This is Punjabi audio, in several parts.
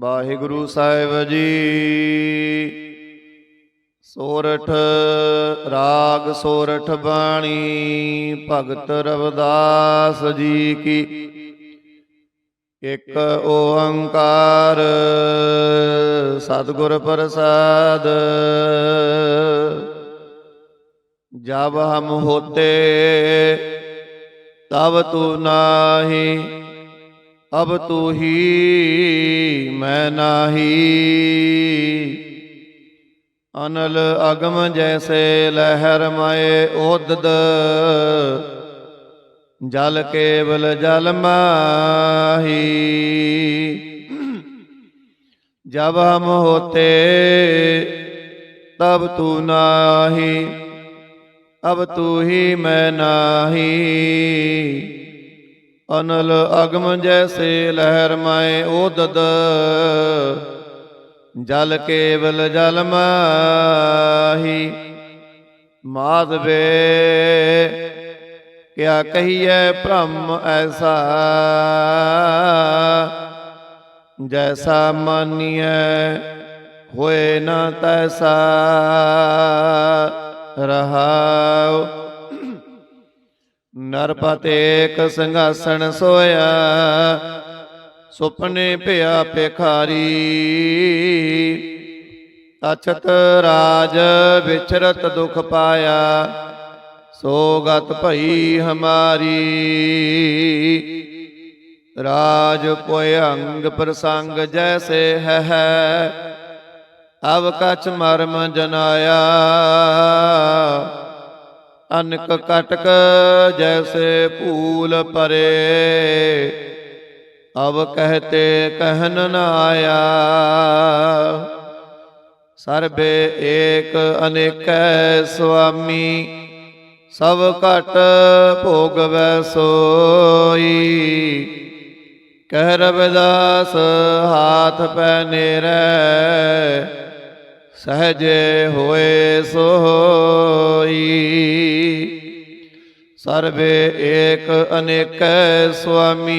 ਵਾਹਿਗੁਰੂ ਸਾਹਿਬ ਜੀ। ਸੋਰਠ ਰਾਗ ਸੋਰਠ ਬਾਣੀ, ਭਗਤ ਰਵਿਦਾਸ ਜੀ ਕੀ। ਇਕ ਓੰਕਾਰ ਸਤਿਗੁਰ ਪ੍ਰਸਾਦ। ਜਬ ਹਮ ਹੋਤੇ, ਤਬ ਤੂ ਨਾਹੀ। ਅਬ ਤੂੰ ਹੀ ਮੈਂ ਨਾਹੀ। ਅਨਲ ਅਗਮ ਜੈਸੇ ਲਹਿਰ ਮਾਏ ਉਦਦ ਜਲ ਕੇਵਲ ਜਲ ਮਾਹੀ। ਜਬ ਹਮ ਹੋਤੇ, ਤਬ ਤੂ ਨਾਹੀ। ਅਬ ਤੂ ਹੀ ਮੈਂ ਨਾਹੀ। ਅਨਲ ਅਗਮ ਜੈਸੇ ਲਹਿਰ ਮਾਏ ਉਦਦ ਜਲ ਕੇਵਲ ਜਲ ਮਾਹੀ। ਮਾਧਵੇ ਕਿਆ ਕਹੀਐ ਭ੍ਰਮ ਐਸਾ। ਜੈਸਾ ਮਾਨੀਐ ਹੋਏ ਨਾ ਤੈਸਾ। ਰਹਾਉ ਨਰਪਤ ਏਕ ਸਿੰਘਾਸਣ ਸੋਇਆ, ਸੁਪਨੇ ਭਿਆ ਭਿਖਾਰੀ। ਅਛਤ ਰਾਜ ਵਿਚਰਤ ਦੁਖ ਪਾਇਆ ਸੋ ਗਤ ਭਈ ਹਮਾਰੀ। ਰਾਜ ਕੋਇ ਅੰਗ ਪ੍ਰਸੰਗ ਜੈਸੇ ਹੈ, ਅਵ ਕਛ ਮਰਮ ਜਨਾਇਆ। ਅਨਕ ਕਟਕ ਜੈਸੇ ਭੂਲ ਪਰੇ। ਅਬ ਕਹਤੇ ਕਹਿਨ ਨ ਆਇਆ। ਸਰਬੇ ਏਕ ਅਨੇਕੈ ਸੁਆਮੀ ਸਭ ਘਟ ਭੋਗਵੈ ਸੋਈ। ਕਹਿ ਰਵਿਦਾਸ ਹਾਥ ਪੈ ਨੇਰੈ ਸਹਜੇ ਹੋਏ ਸੋਈ। ਸਰਬੇ ਏਕ ਅਨੇਕੈ ਸੁਆਮੀ,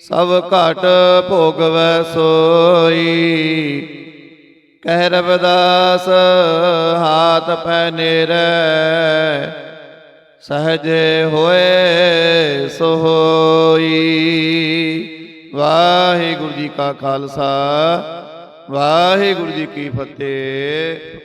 ਸਭ ਘਟ ਭੋਗਵੈ ਸੋਈ। ਕਹਿ ਰਵਿਦਾਸ, ਹਾਥ ਪੈ ਨੇਰੈ, ਸਹਜੇ ਹੋਏ ਸੋਈ। ਵਾਹਿਗੁਰੂ ਜੀ ਕਾ ਖਾਲਸਾ, ਵਾਹਿਗੁਰੂ ਜੀ ਕੀ ਫਤਿਹ।